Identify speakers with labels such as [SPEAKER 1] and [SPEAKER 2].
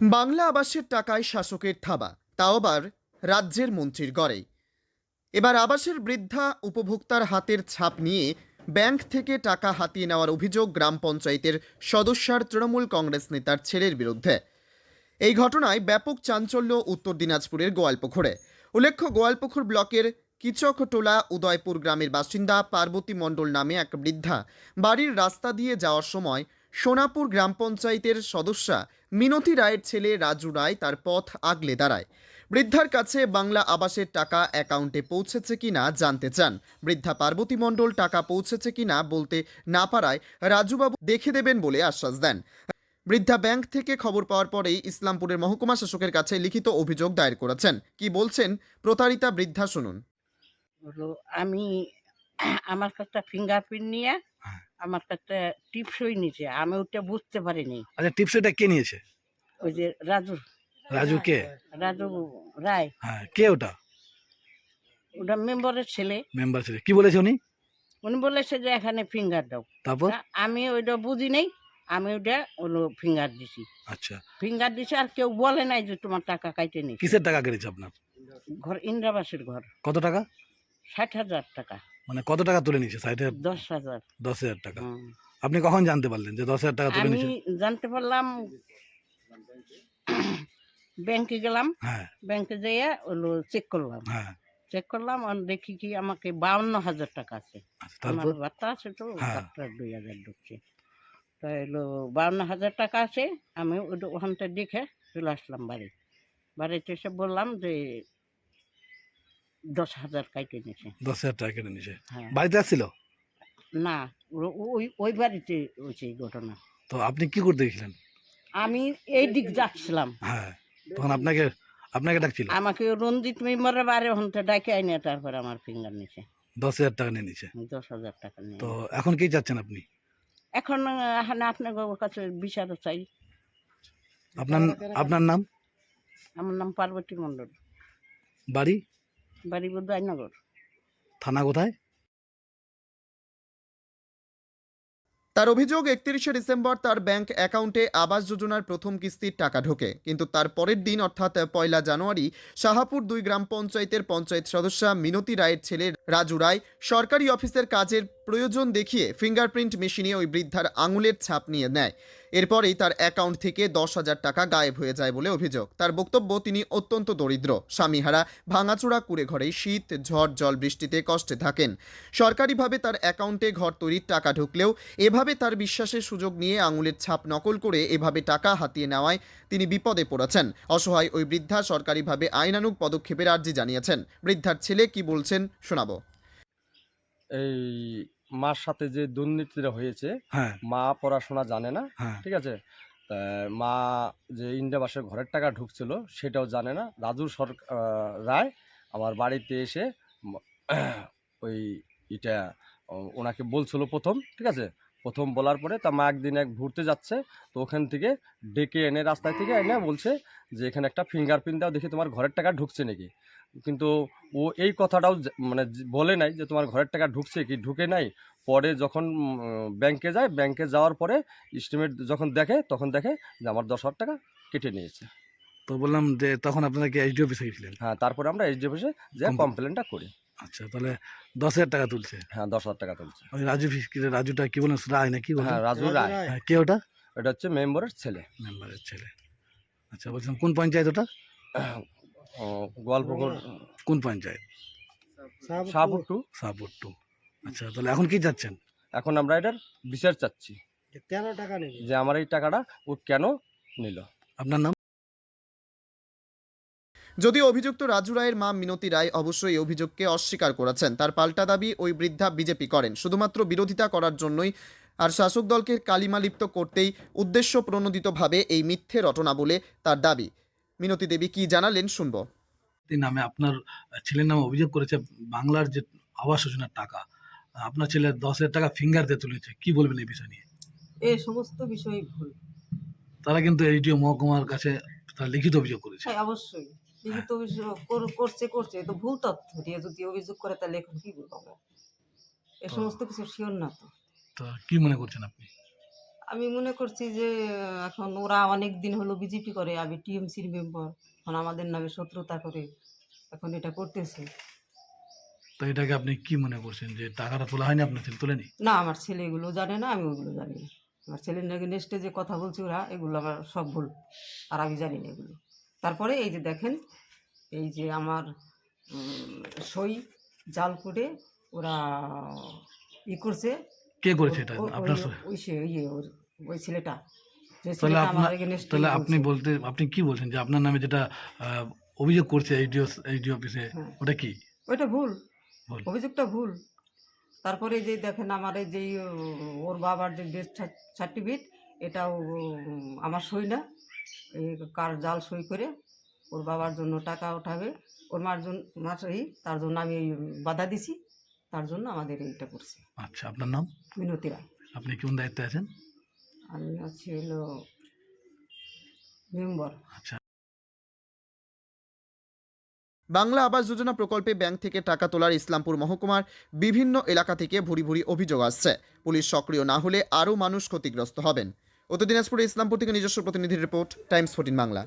[SPEAKER 1] বাংলা আবাসের টাকায় শাসকের থাবা, তাও আবার রাজ্যের মন্ত্রীর গড়েই এবার আবাসের বৃদ্ধা উপভোক্তার হাতের ছাপ নিয়ে ব্যাংক থেকে টাকা হাতিয়ে নেওয়ার অভিযোগ গ্রাম পঞ্চায়েতের সদস্যার তৃণমূল কংগ্রেস নেতার ছেলের বিরুদ্ধে। এই ঘটনায় ব্যাপক চাঞ্চল্য উত্তর দিনাজপুরের গোয়ালপুকুরে উল্লেখ্য গোয়ালপুকুর ব্লকের কিচকটোলা উদয়পুর গ্রামের বাসিন্দা পার্বতী মণ্ডল নামে এক বৃদ্ধা বাড়ির রাস্তা দিয়ে যাওয়ার সময় সোনাপুর গ্রাম পঞ্চায়েতের সদস্যা মিনতি রায়ের ছেলে রাজু রায় তার পথ আগলে দাঁড়ায়। বৃদ্ধার কাছে বাংলা আবাসের টাকা অ্যাকাউন্টে পৌঁছেছে কিনা জানতে চান। বৃদ্ধা পার্বতী মণ্ডল টাকা পৌঁছেছে কিনা বলতে না পারায় রাজুবাবু দেখে দেবেন বলে আশ্বাস দেন। বৃদ্ধা ব্যাংক থেকে খবর পাওয়ার পরেই ইসলামপুরের মহকুমা শাসকের কাছে লিখিত অভিযোগ দায়ের করেছেন। কি বলছেন প্রতারিতা বৃদ্ধা শুনুন।
[SPEAKER 2] আমি আমার কাছে ফিঙ্গারপ্রিন্ট নিয়ে। আমার কাছে টিপসই নিয়েছে আমি ওটা বুঝতে পারিনি।
[SPEAKER 3] আচ্ছা টিপসইটা কে নিয়েছে?
[SPEAKER 2] ওই যে রাজু।
[SPEAKER 3] রাজু কে?
[SPEAKER 2] রাজু রায়।
[SPEAKER 3] হ্যাঁ কে ওটা?
[SPEAKER 2] ওটা মেম্বারের ছেলে।
[SPEAKER 3] মেম্বার ছেলে। কি বলেছে উনি?
[SPEAKER 2] উনি বলেছে যে এখানে ফিঙ্গার দাও।
[SPEAKER 3] তারপর?
[SPEAKER 2] আমি ওইটা বুঝি নেই আমি ওইটা হলো ফিঙ্গার দিছি।
[SPEAKER 3] আচ্ছা।
[SPEAKER 2] ফিঙ্গার দিছি আর কেউ বলে নাই যে তোমার টাকা কাইটে নিছে
[SPEAKER 3] কিসের টাকা কেটেছে আপনার?
[SPEAKER 2] ঘর ইন্দ্রাবাসের ঘর।
[SPEAKER 3] কত টাকা?
[SPEAKER 2] ষাট হাজার টাকা।
[SPEAKER 3] মানে কত টাকা তুলে নিয়েছে? সাইডে
[SPEAKER 2] দশ হাজার।
[SPEAKER 3] দশ হাজার টাকা। আপনি কখন জানতে পারলেন যে দশ হাজার টাকা তুলে
[SPEAKER 2] আমি
[SPEAKER 3] নিয়েছে?
[SPEAKER 2] জানতে পারলাম ব্যাংকে গেলাম।
[SPEAKER 3] হ্যাঁ।
[SPEAKER 2] ব্যাংকে যেয়ে ওগুলো চেক করলাম।
[SPEAKER 3] হ্যাঁ।
[SPEAKER 2] চেক করলাম আর দেখি কি আমাকে বাউন্ন হাজার টাকা আছে।
[SPEAKER 3] আচ্ছা,
[SPEAKER 2] আমার বার্তা আছে তো
[SPEAKER 3] হ্যাঁ।
[SPEAKER 2] বার্তার দুই হাজার ঢুকছে। তো এলো বাউন্ন হাজার টাকা আছে আমি ওটা ওখানটা দেখে চলে আসলাম বাড়ি। বাড়িতে এসে বললাম যে দশ হাজার কাইটে নিয়েছে
[SPEAKER 3] দশ হাজার টাকা কেটে নিয়েছে
[SPEAKER 2] হ্যাঁ।
[SPEAKER 3] বাড়িতে আসছিল?
[SPEAKER 2] না ও- ওই ওই বাড়িতে হয়েছে এই ঘটনা।
[SPEAKER 3] তো আপনি কি করতে গেছিলেন?
[SPEAKER 2] আমি এই দিক যাচ্ছিলাম।
[SPEAKER 3] হ্যাঁ তখন আপনাকে আপনাকে ডাকছিল?
[SPEAKER 2] আমাকে রঞ্জিত মেম্বারের বাড়ি ওখানটা ডাকে আইনে তারপরে আমার ফিঙ্গার নিয়েছে
[SPEAKER 3] দশ হাজার টাকা নিয়ে নিয়েছে
[SPEAKER 2] দশ হাজার টাকা নিয়ে।
[SPEAKER 3] তো এখন কি চাচ্ছেন আপনি?
[SPEAKER 2] এখন এখানে আপনার কাছে বিচার চাই।
[SPEAKER 3] আপনার আপনার নাম?
[SPEAKER 2] আমার নাম পার্বতী মণ্ডল।
[SPEAKER 3] বাড়ি?
[SPEAKER 2] বাড়ি আইনগর
[SPEAKER 3] থানা কোথায়?
[SPEAKER 1] তার অভিযোগ একত্রিশে ডিসেম্বর তার ব্যাংক অ্যাকাউন্টে আবাস যোজনার প্রথম কিস্তির টাকা ঢোকে। কিন্তু তার পরের দিন অর্থাৎ পয়লা জানুয়ারি শাহাপুর দুই গ্রাম পঞ্চায়েতের পঞ্চায়েত সদস্যা মিনতি রায়ের ছেলে রাজু রায় সরকারি অফিসের কাজের প্রয়োজন দেখিয়ে ফিঙ্গারপ্রিন্ট মেশিনে ওই বৃদ্ধার আঙুলের ছাপ নিয়ে নেয়। এরপরেই তার অ্যাকাউন্ট থেকে দশ হাজার টাকা গায়েব হয়ে যায় বলে অভিযোগ। তার বক্তব্য, তিনি অত্যন্ত দরিদ্র, স্বামীহারা, ভাঙাচোরা কুড়ে ঘরেই শীত, ঝড়, জল বৃষ্টিতে কষ্টে থাকেন। সরকারিভাবে তার অ্যাকাউন্টে ঘর তৈরির টাকা ঢুকলেও এভাবে তার বিশ্বাসের সুযোগ নিয়ে আঙুলের ছাপ নকল করে এভাবে টাকা হাতিয়ে নেওয়ায় তিনি বিপদে পড়েছেন। অসহায় ওই বৃদ্ধা সরকারিভাবে আইনানুগ পদক্ষেপের আর্জি জানিয়েছেন। বৃদ্ধার ছেলে কি বলছেন শোনাবো।
[SPEAKER 4] এই মার সাথে যে দুর্নীতিটা হয়েছে
[SPEAKER 3] হ্যাঁ।
[SPEAKER 4] মা পড়াশোনা জানে না
[SPEAKER 3] হ্যাঁ।
[SPEAKER 4] ঠিক আছে? মা যে ইন্ডিয়া বাসের ঘরের টাকা ঢুকছিল সেটাও জানে না। রাজু সর আহ, রায় আমার বাড়িতে এসে ওই এটা ওনাকে বলছিল প্রথম ঠিক আছে? প্রথম বলার পরে তা মা একদিন এক ঘুরতে যাচ্ছে তো ওখান থেকে ডেকে এনে রাস্তায় থেকে এনে বলছে যে এখানে একটা ফিঙ্গারপ্রিন্ট দাও দেখি তোমার ঘরের টাকা ঢুকছে নাকি? কিন্তু ও এই কথাটাও মানে বলে নাই যে তোমার ঘরের টাকা ঢুকছে কি ঢুকে নাই। পরে যখন ব্যাংকে যায় ব্যাংকে যাওয়ার পরে এস্টিমেট যখন দেখে তখন দেখে যে আমার দশ হাজার টাকা কেটে নিয়েছে।
[SPEAKER 3] তো বললাম যে তখন আপনারা কি এইচডি অফিসে গেছিলেন?
[SPEAKER 4] হ্যাঁ তারপরে আমরা এইচডি অফিসে যে কমপ্লেনটা করি।
[SPEAKER 3] আচ্ছা তাহলে দশ হাজার টাকা তুলছে।
[SPEAKER 4] হ্যাঁ দশ হাজার টাকা তুলছে।
[SPEAKER 3] ওই রাজু রাজুটা কি বলেন রায় না কি বলেন
[SPEAKER 4] হ্যাঁ রাজু রায়।
[SPEAKER 3] হ্যাঁ, কে ওটা?
[SPEAKER 4] ওটা হচ্ছে মেম্বারের ছেলে।
[SPEAKER 3] মেম্বারের ছেলে। আচ্ছা বলছিলাম কোন পঞ্চায়েত ওটা?
[SPEAKER 4] গোয়ালপুকুর
[SPEAKER 3] কোন পঞ্চায়েত
[SPEAKER 4] শাহপুর টু।
[SPEAKER 3] সাপুর টু। আচ্ছা তাহলে এখন কি যাচ্ছেন?
[SPEAKER 4] এখন আমরা এটার বিচার চাচ্ছি।
[SPEAKER 5] কেন টাকা নেবে
[SPEAKER 4] যে আমার এই টাকাটা ও কেন নিল?
[SPEAKER 3] আপনার নাম?
[SPEAKER 1] যদিও অভিযুক্ত রাজু রায়ের মা মিনতি রায় অবশ্যই অভিযোগকে অস্বীকার করেছেন। তার পাল্টা দাবি ওই বৃদ্ধা বিজেপি করেন। শুধুমাত্র বিরোধিতা করার জন্যই আর শাসক দলকে কালিমালিপ্ত করতেই উদ্দেশ্য প্রণোদিতভাবে এই মিথ্যে রটনা বলে তার দাবি। মিনতি দেবী কি জানালেন শুনব।
[SPEAKER 3] এই নামে আপনার ছেলের নামে অভিযোগ করেছে বাংলার যে আবাস যোজনার টাকা আপনার ছেলে দশ হাজার টাকা ফিঙ্গার দিয়ে তুলেছে কি বলবেন এই বিষয় নিয়ে?
[SPEAKER 6] এই সমস্ত বিষয় ভুল।
[SPEAKER 3] তারা কিন্তু এইটিও মহকুমার কাছে তারা লিখিত অভিযোগ করেছে।
[SPEAKER 6] হ্যাঁ অবশ্যই। লিখিত অভিযোগ কর- করছে করছে এ তো ভুল তথ্য দিয়ে যদি অভিযোগ করে তাহলে এখন কি বলব আমরা? এ সমস্ত কিছু শিওর না তো।
[SPEAKER 3] তো কি মনে করছেন আপনি?
[SPEAKER 6] আমি মনে করছি যে এখন ওরা অনেক দিন হলো বিজেপি করে আমি টিএমসির মেম্বার এখন আমাদের নামে শত্রুতা করে এখন এটা করতেছে।
[SPEAKER 3] তো এটাকে আপনি কি মনে করছেন যে টাকাটা তোলা হয়নি আপনার ছেলে তোলেনি?
[SPEAKER 6] না আমার ছেলে এগুলো জানে না আমি ওগুলো জানি না। আমার ছেলের নাকি নেক্সটে যে কথা বলছে ওরা এগুলো আমার সব ভুল আর আমি জানি না এগুলো। তারপরে এই যে দেখেন এই যে আমার সই জাল করে ওরা ই করছে।
[SPEAKER 3] কে করেছে এটা? আপনার?
[SPEAKER 6] ওই সে ইয়ে ওর। ওই ছেলেটা
[SPEAKER 3] তাহলে আপনার তাহলে আপনি বলতে আপনি কি বলছেন যে আপনার নামে যেটা অভিযোগ করছে এইডিও এইডি অফিসে
[SPEAKER 6] হ্যাঁ।
[SPEAKER 3] ওটা কি?
[SPEAKER 6] ওইটা ভুল। অভিযোগটা ভুল। তারপরে যে দেখেন আমার এই যে ওর বাবার যে ডেথ সার্টিফিকেট এটাও আমার সই না। কার জাল সই করে ওর বাবার জন্য টাকা উঠাবে ওর মার জন্য মার এই তার জন্য আমি বাধা দিছি। তার জন্য আমাদের এইটা করছি।
[SPEAKER 3] আচ্ছা আপনার নাম?
[SPEAKER 6] মিনতি রায়।
[SPEAKER 3] আপনি কোন দায়িত্বে আছেন?
[SPEAKER 6] আমি আছি হলো মেম্বার।
[SPEAKER 3] আচ্ছা।
[SPEAKER 1] বাংলা আবাস যোজনা প্রকল্পে ব্যাংক থেকে টাকা তোলার ইসলামপুর মহকুমার বিভিন্ন এলাকা থেকে ভুরি ভুরি অভিযোগ আসছে। পুলিশ সক্রিয় না হলে আরও মানুষ ক্ষতিগ্রস্ত হবেন। অত দিনাজপুরে ইসলামপুর থেকে নিজস্ব প্রতিনিধির রিপোর্ট, টাইমস ফোর্টিন বাংলা।